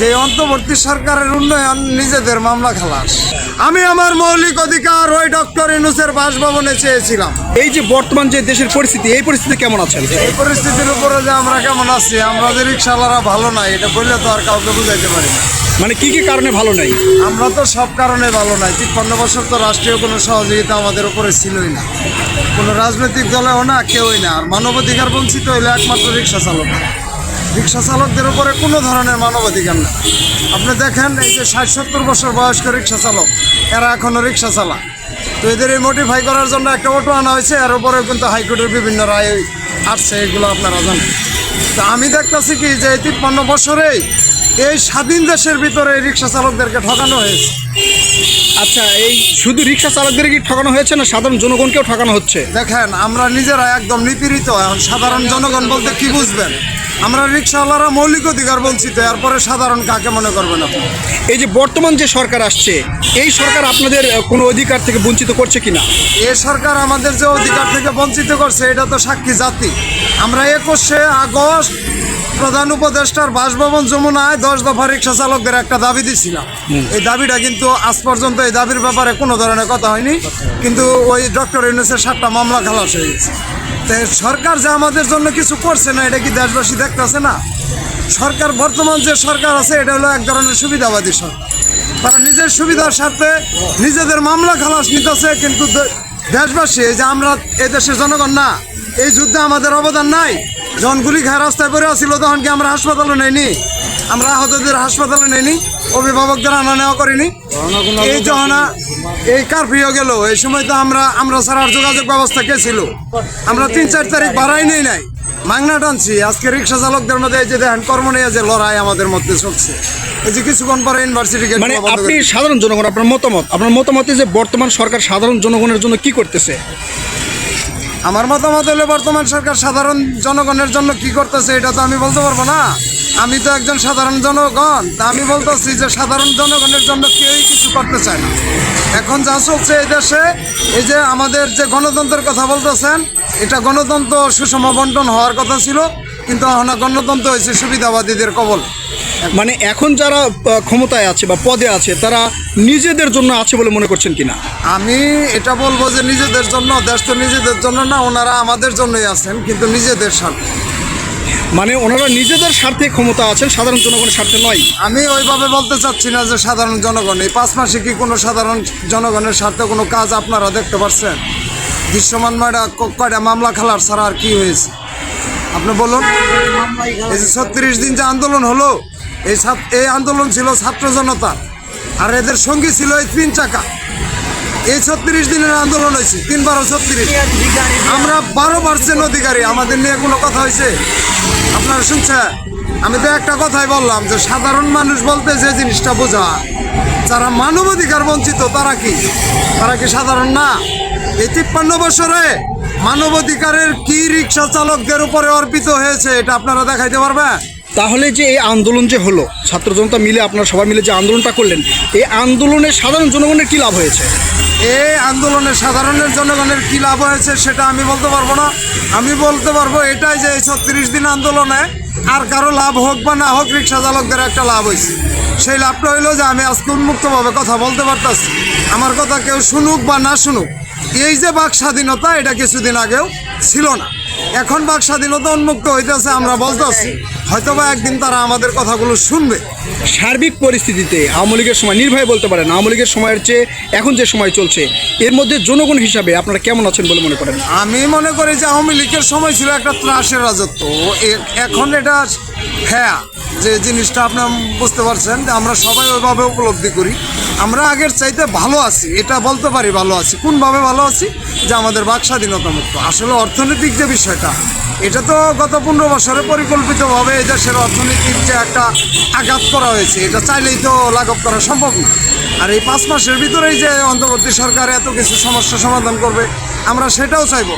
যে অন্তর্বর্তী সরকারের উন্নয়ন নিজেদের মামলা খালাস। আমি আমার মৌলিক অধিকার ওই ডক্টর ইনুসের বাসভবনে চেয়েছিলাম। এই যে বর্তমান যে দেশের পরিস্থিতি এই পরিস্থিতি কেমন আছেন এই পরিস্থিতির উপরে যে আমরা কেমন আছি আমরা যে রিক্সাওয়ালারা ভালো নাই এটা বললে তো আর কাউকে বুঝাইতে পারি না। মানে কি কি কারণে ভালো নাই? আমরা তো সব কারণে ভালো নাই। তিপ্পান্ন বছর তো রাষ্ট্রীয় কোনো সহযোগিতা আমাদের উপরে ছিলই না। কোনো রাজনৈতিক দলেও না কেউই না। আর মানবাধিকার বঞ্চিত হইলে একমাত্র রিক্সা চালক রিক্সা চালকদের উপরে কোনো ধরনের মানবাধিকার না আপনি দেখেন এই যে ষাট সত্তর বছর বয়স্ক রিক্সা চালক এরা এখনও রিক্সা চালা তো এদের এই মোটিফাই করার জন্য একটা অটো আনা হয়েছে এর উপরে কিন্তু হাইকোর্টের বিভিন্ন রায় আসছে এগুলো আপনারা জানেন। তো আমি দেখতেছি কি যে এই তিপ্পান্ন বছরেই এই স্বাধীন দেশের ভিতরে এই রিক্সা চালকদেরকে ঠকানো হয়েছে। আচ্ছা এই শুধু রিক্সা চালকদের কি ঠকানো হয়েছে না সাধারণ জনগণকেও ঠকানো হচ্ছে? দেখেন আমরা নিজেরা একদম নিপীড়িত এখন সাধারণ জনগণ বলতে কি বুঝবেন? আমরা রিক্সাওয়ালারা মৌলিক অধিকার বঞ্চিত এরপরে সাধারণ কাকে মনে করবেন আপনি? এই যে বর্তমান যে সরকার আসছে এই সরকার আপনাদের কোনো অধিকার থেকে বঞ্চিত করছে কিনা? এ সরকার আমাদের যে অধিকার থেকে বঞ্চিত করছে এটা তো সাক্ষী জাতি। আমরা একুশে আগস্ট প্রধান উপদেষ্টার বাসভবন যমুনায় দশ দফা রিক্সা চালকদের একটা দাবি দিছিলাম। এই দাবিটা কিন্তু আজ পর্যন্ত এই দাবির ব্যাপারে কোনো ধরনের কথা হয়নি। কিন্তু ওই ডক্টর ইউনুসের সাতটা মামলা খালাস হয়ে গেছে। সরকার যে আমাদের জন্য কিছু করছে না, এটা কি দেশবাসী দেখতেছে না? সরকার, বর্তমান যে সরকার আছে, এটা হলো এক ধরনের সুবিধাবাদী সরকার। তারা নিজের সুবিধার স্বার্থে নিজেদের মামলা খালাস নিতেছে, কিন্তু দেশবাসী যে আমরা এই দেশের জনগণ না, এই যুদ্ধে আমাদের অবদান নাই। যখন খায় রাস্তায় পড়ে আসছিল তখন কি আমরা হাসপাতালে নেইনি? আমরা আহতদের হাসপাতালে নেইনি? অভিভাবকদের আনা নেওয়া করিনি। এই যখন এই কারফিউ গেল। এই সময় তো আমরা আমরা ছাড়া আর যোগাযোগ ব্যবস্থা কে ছিল? আমরা তিন চার তারিখ ভাড়াই নেই নাই। মাংনা টানছি। আজকে রিক্সা চালকদের মধ্যে এই যে দেখেন কর্ম নিয়ে যে লড়াই আমাদের মধ্যে চলছে। এই যে কিছুক্ষণ পরে ইউনিভার্সিটি মানে আপনি সাধারণ জনগণ আপনার মতামত? আপনার মতামতে যে বর্তমান সরকার সাধারণ জনগণের জন্য কি করতেছে? আমার মতামত হলে বর্তমান সরকার সাধারণ জনগণের জন্য কি করতেছে এটা তো আমি বলতে পারব না। আমি তো একজন সাধারণ জনগণ তা আমি বলতেছি যে সাধারণ জনগণের জন্য কেউই কিছু করতে চায় না। এখন যা চলছে এই দেশে এই যে আমাদের যে গণতন্ত্রের কথা বলতেছেন এটা গণতন্ত্র সুষম বন্টন হওয়ার কথা ছিল কিন্তু এখন গণতন্ত্র হয়েছে সুবিধাবাদীদের কবল। মানে এখন যারা ক্ষমতায় আছে বা পদে আছে তারা নিজেদের জন্য আছে বলে মনে করছেন কিনা? আমি এটা বলব যে নিজেদের জন্য দেশ তো নিজেদের জন্য না ওনারা আমাদের জন্যই আছেন কিন্তু নিজেদের স্বার্থে। মানে ওনারা নিজেদের স্বার্থে ক্ষমতা আছেন, সাধারণ জনগণের স্বার্থে নয়। আমি ওইভাবে বলতে চাচ্ছি না যে সাধারণ জনগণ, এই পাঁচ মাসে কি কোনো সাধারণ জনগণের স্বার্থে কোনো কাজ আপনারা দেখতে পারছেন? দৃশ্যমান কয়টা মামলা খেলার ছাড়া আর কি হয়েছে? আপনি বলুন। এই যে ছত্রিশ দিন যে আন্দোলন হলো, এই এই আন্দোলন ছিল ছাত্র জনতা আর এদের সঙ্গী ছিল এই তিন চাকা। এই ছত্রিশ দিনের আন্দোলন হয়েছে তিন বারো ছত্রিশ। আমরা বারো পার্সেন্ট অধিকারী, আমাদের নিয়ে কোনো কথা হয়েছে? আপনারা শুনছেন? আমি তো একটা কথাই বললাম যে সাধারণ মানুষ বলতে যে জিনিসটা বোঝা, যারা মানবাধিকার বঞ্চিত, তারা কি? তারা কি সাধারণ না? এই তিপ্পান্ন বছরে মানবাধিকারের কি রিক্সা চালকদের উপরে অর্পিত হয়েছে, এটা আপনারা দেখাইতে পারবেন? তাহলে যে এই আন্দোলন যে হলো ছাত্র জনতা মিলে আপনারা সবাই মিলে যে আন্দোলনটা করলেন, এই আন্দোলনে সাধারণ জনগণের কি লাভ হয়েছে? এই আন্দোলনে সাধারণের জনগণের কি লাভ হয়েছে সেটা আমি বলতে পারব না। আমি বলতে পারব এটাই যে এই ছত্রিশ দিন আন্দোলনে আর কারও লাভ হোক বা না হোক রিক্সা চালকদের একটা লাভ হয়েছে। সেই লাভটা হইল যে আমি আজকে উন্মুক্তভাবে কথা বলতে পারতাছি। আমার কথা কেউ শুনুক বা না শুনুক, এই যে বাক স্বাধীনতা এটা কিছুদিন আগেও ছিল না। এখন বাক স্বাধীনতা উন্মুক্ত হইতেছে, আমরা বলতেছি, হয়তোবা একদিন তারা আমাদের কথাগুলো শুনবে। সার্বিক পরিস্থিতিতে আওয়ামী লীগের সময় নির্ভয় বলতে পারেন। আওয়ামী লীগের সময়ের চেয়ে এখন যে সময় চলছে, এর মধ্যে জনগণ হিসাবে আপনারা কেমন আছেন বলে মনে করেন? আমি মনে করি যে আওয়ামী লীগের সময় ছিল একটা ত্রাসের রাজত্ব। এখন এটা হ্যাঁ যে জিনিসটা আপনার বুঝতে পারছেন যে আমরা সবাই ওইভাবে উপলব্ধি করি। আমরা আগের চাইতে ভালো আছি, এটা বলতে পারি ভালো আছি। কোনভাবে ভালো আছি? যে আমাদের বাক স্বাধীনতা মুক্ত। আসলে অর্থনৈতিক যে বিষয়টা, এটা তো গত পনেরো বছরে পরিকল্পিতভাবে এই দেশের অর্থনীতির যে একটা আঘাত করা হয়েছে এটা চাইলেই তো লাঘব করা সম্ভব না। আর এই পাঁচ মাসের ভিতরেই যে অন্তর্বর্তী সরকার এত কিছু সমস্যা সমাধান করবে আমরা সেটাও চাইব।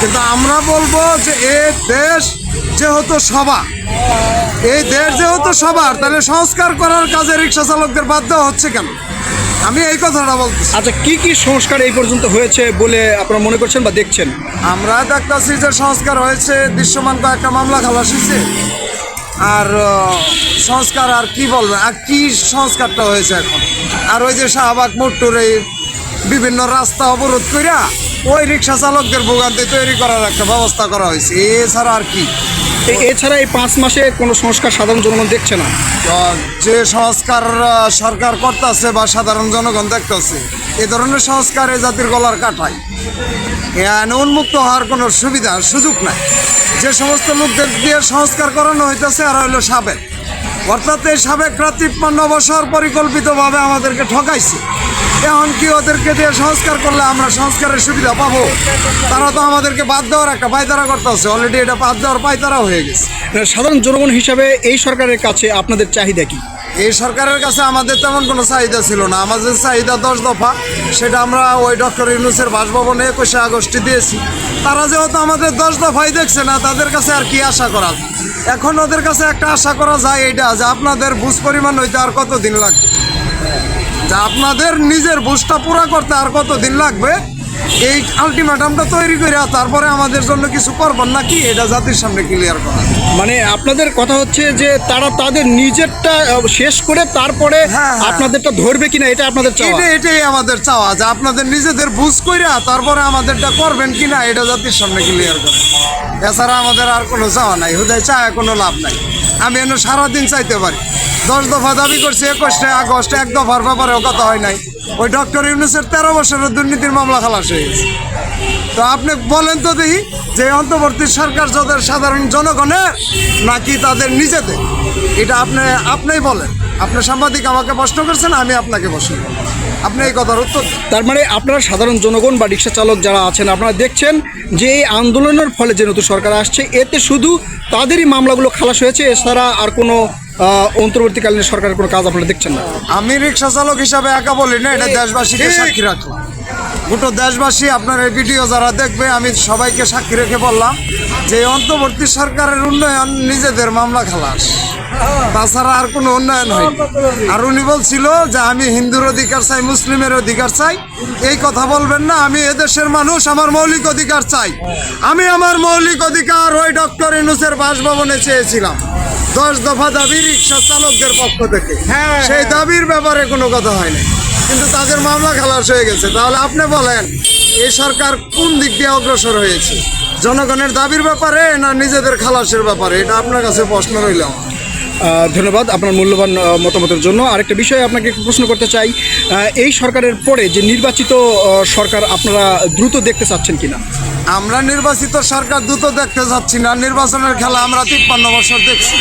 কিন্তু আমরা বলব যে এ দেশ যেহেতু সভা এই দেশ যেহেতু সবার তাহলে সংস্কার করার কাজে রিক্সা চালকদের বাধ্য হচ্ছে কেন? আমি এই কথাটা বলতেছি। আচ্ছা কি কি সংস্কার এই পর্যন্ত হয়েছে বলে আপনারা মনে করছেন বা দেখছেন? আমরা দেখতেছি যে সংস্কার হয়েছে দৃশ্যমান কয়েকটা মামলা খালাস হয়েছে। আর সংস্কার আর কি বলবেন আর কি সংস্কারটা হয়েছে এখন? আর ওই যে শাহবাগ মোট্টুর এই বিভিন্ন রাস্তা অবরোধ কইরা ওই রিক্সা চালকদের ভোগান্তি তৈরি করার একটা ব্যবস্থা করা হয়েছে। এছাড়া আর কি? এছাড়া এই পাঁচ মাসে কোনো সংস্কার সাধারণ জনগণ দেখছে না? যে সংস্কার সরকার করতেছে বা সাধারণ জনগণ দেখতেছে এ ধরনের সংস্কার এ জাতির গলার আইনে উন্মুক্ত হওয়ার কোনো সুবিধা সুযোগ নাই। যে সমস্ত লোকদের দিয়ে সংস্কার করানো হইতেছে আর হইল সাবেক। অর্থাৎ এই সাবেকরা তিপ্পান্ন বছর পরিকল্পিতভাবে আমাদেরকে ঠকাইছে। এখন কি ওদেরকে দিয়ে সংস্কার করলে আমরা সংস্কারের সুবিধা পাবো। তারা তো আমাদেরকে বাদ দেওয়ার একটা পায়তারা করতে করতেছে। অলরেডি এটা বাদ দেওয়ার পায়তারা হয়ে গেছে। সাধারণ জনগণ হিসাবে এই সরকারের কাছে আপনাদের চাহিদা কি? এই সরকারের কাছে আমাদের তেমন কোনো চাহিদা ছিল না। আমাদের চাহিদা দশ দফা। সেটা আমরা ওই ডক্টর ইউনুসের বাসভবনে একুশে আগস্টে দিয়েছি। তারা যেহেতু আমাদের দশ দফাই দেখছে না তাদের কাছে আর কি আশা করা এখন ওদের কাছে একটা আশা করা যায় এটা যে আপনাদের বুঝ পরিমাণ হইতে আর কত দিন লাগবে? যে আপনাদের নিজের বুঝটা পুরা করতে আর কত দিন লাগবে? এই আলটিমেটামটা তৈরি করে তারপরে আমাদের জন্য কিছু করবেন নাকি? এটা জাতির সামনে ক্লিয়ার করা। মানে আপনাদের কথা হচ্ছে যে তারা তাদের নিজেরটা শেষ করে তারপরে হ্যাঁ, হ্যাঁ। আপনাদেরটা ধরবে কিনা এটা আপনাদের চাওয়া? এটা এটাই আমাদের চাওয়া যে আপনাদের নিজেদের বুঝ কইরা তারপরে আমাদেরটা করবেন কিনা এটা জাতির সামনে ক্লিয়ার করা। এছাড়া আমাদের আর কোনো চাওয়া নাই হুদায় চায় কোনো লাভ নাই। আমি এনে সারাদিন চাইতে পারি। দশ দফা দাবি করছে একুশে আগস্ট, এক দফার ব্যাপারেও কথা হয় নাই। ওই ডক্টর ইউনুসের তেরো বছরের দুর্নীতির মামলা খালাস হয়ে গেছে। তো আপনি বলেন তো দেখি, যে অন্তর্বর্তী সরকার যাদের সাধারণ জনগণের নাকি তাদের নিজেদের? এটা আপনি, আপনিই বলেন। আপনি সাংবাদিক আমাকে প্রশ্ন করছেন, আমি আপনাকে প্রশ্ন। আপনি এই কথার উত্তর তার মানে আপনারা সাধারণ জনগণ বা রিক্সা চালক যারা আছেন আপনারা দেখছেন যে এই আন্দোলনের ফলে যে নতুন সরকার আসছে এতে শুধু তাদেরই মামলাগুলো খালাস হয়েছে এছাড়া আর কোনো অন্তর্বর্তীকালীন সরকারের কোনো কাজ আপনারা দেখছেন না। আমি রিক্সা চালক হিসাবে একা বলি না এটা দেশবাসীকে সাক্ষী রাখলাম। গোটা দেশবাসী আপনার এই ভিডিও যারা দেখবে আমি সবাইকে সাক্ষী রেখে বললাম যে অন্তর্বর্তী সরকারের উন্নয়ন নিজেদের মামলা খালাস। তাছাড়া আর কোনো উন্নয়ন হয়নি। আর উনি বলছিল যে আমি হিন্দুর অধিকার চাই মুসলিমের অধিকার চাই। এই কথা বলবেন না আমি এদেশের মানুষ আমার মৌলিক অধিকার চাই। আমি আমার মৌলিক অধিকার ওই ডক্টর ইনুসের বাসভবনে চেয়েছিলাম। দশ দফা দাবি রিক্সা চালকদের পক্ষ থেকে। সেই দাবির ব্যাপারে কোনো কথা হয়নি। কিন্তু তাদের মামলা খালাস হয়ে গেছে। তাহলে আপনি বলেন এই সরকার কোন দিক দিয়ে অগ্রসর হয়েছে? জনগণের দাবির ব্যাপারে না নিজেদের খালাসের ব্যাপারে? এটা আপনার কাছে প্রশ্ন রইল আমার। ধন্যবাদ আপনার মূল্যবান মতামতের জন্য। আরেকটা বিষয় আপনাকে প্রশ্ন করতে চাই এই সরকারের পরে যে নির্বাচিত সরকার আপনারা দ্রুত দেখতে চাচ্ছেন কিনা? আমরা নির্বাচিত সরকার দ্রুত দেখতে চাচ্ছি না। নির্বাচনের খেলা আমরা তিপ্পান্ন বছর দেখছি।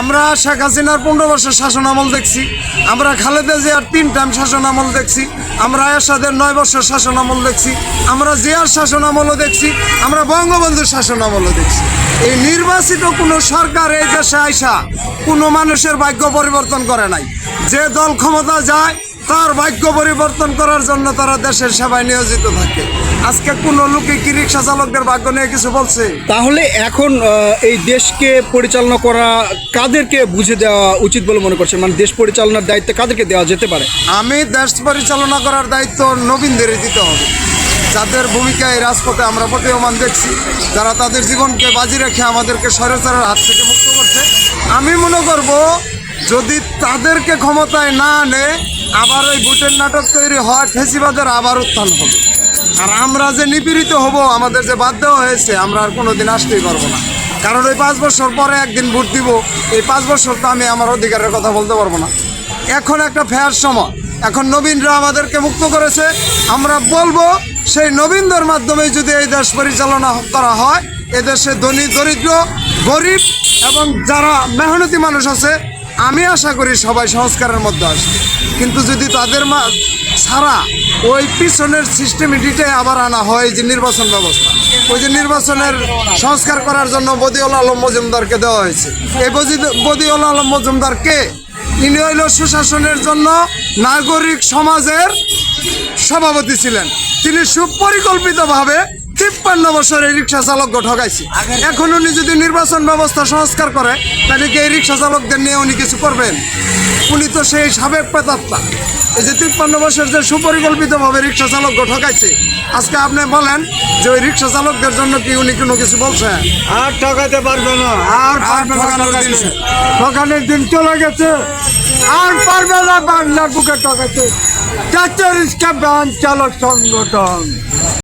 আমরা শেখ হাসিনার পনেরো বছর শাসন আমল দেখছি। আমরা খালেদা জিয়ার তিন টাইম শাসন আমল দেখছি। আমরা এরশাদের নয় বছর শাসন আমল দেখছি। আমরা জিয়ার শাসন আমলও দেখছি। আমরা বঙ্গবন্ধুর শাসন আমলও দেখছি। এই নির্বাচিত কোনো সরকার এই দেশে আইসা কোনো মানুষের ভাগ্য পরিবর্তন করে নাই। যে দল ক্ষমতা যায় তার ভাগ্য পরিবর্তন করার জন্য তারা দেশের সেবায় নিয়োজিত থাকে। আজকে কোনো লোকে কি রিক্সা চালকদের ভাগ্য নিয়ে কিছু বলছে? তাহলে এখন এই দেশকে পরিচালনা করা কাদেরকে বুঝে দেওয়া উচিত বলে মনে করছেন? মানে দেশ পরিচালনার দায়িত্ব কাদেরকে দেওয়া যেতে পারে? আমি দেশ পরিচালনা করার দায়িত্ব নবীনদের দিতে হবে। যাদের ভূমিকা এই রাজপথে আমরা প্রতীয়মান দেখছি যারা তাদের জীবনকে বাজি রেখে আমাদেরকে স্বৈরাচারের হাত থেকে মুক্ত করছে। আমি মনে করব যদি তাদেরকে ক্ষমতায় না আনে আবার ওই বুটের নাটক তৈরি হয় ফেসিবাদের আবার উত্থান হবে। আর আমরা যে নিপীড়িত হব, আমাদের যে বাধ্য হয়েছে, আমরা আর কোনো দিন আসতেই পারব না। কারণ ওই পাঁচ বছর পরে একদিন ভোট দিব, এই পাঁচ বছর তো আমি আমার অধিকারের কথা বলতে পারব না। এখন একটা ফেয়ার সময়। এখন নবীনরা আমাদেরকে মুক্ত করেছে। আমরা বলব, সেই নবীনদের মাধ্যমে যদি এই দেশ পরিচালনা করা হয় এদেশে ধনী, দরিদ্র, গরিব এবং যারা মেহনতি মানুষ আছে, আমি আশা করি সবাই সংস্কারের মধ্যে আসবে। কিন্তু যদি তাদের মা ছাড়া ওই পিছনের সিস্টেমিটিতে আবার আনা হয় যে নির্বাচন ব্যবস্থা, ওই যে নির্বাচনের সংস্কার করার জন্য বদিউল আলম মজুমদারকে দেওয়া হয়েছে। এই বদি- বদিউল আলম মজুমদারকে ইনি হইল সুশাসনের জন্য নাগরিক সমাজের সভাপতি ছিলেন। তিনি সুপরিকল্পিতভাবে তিপ্পান্ন বছর এই রিক্সা চালককে ঠকাইছে। এখন উনি যদি নির্বাচন ব্যবস্থা সংস্কার করে তাহলে কি এই রিক্সা চালকদের নিয়ে উনি কিছু করবেন? উনি তো সেই সাবেক পেতাত্তা এই যে তিপ্পান্ন বছর যে সুপরিকল্পিতভাবে রিক্সা চালককে ঠকাইছে আজকে আপনি বলেন যে ওই রিক্সা চালকদের জন্য কি উনি কোনো কিছু বলছেন আর ঠকাতে পারবে না। আর ঠকানোর দিন। ঠকানোর দিন চলে গেছে। আর পারবে না বাংলার বুকে ঠকাতে চারটে রিক্সা ব্যান চালক সংগঠন।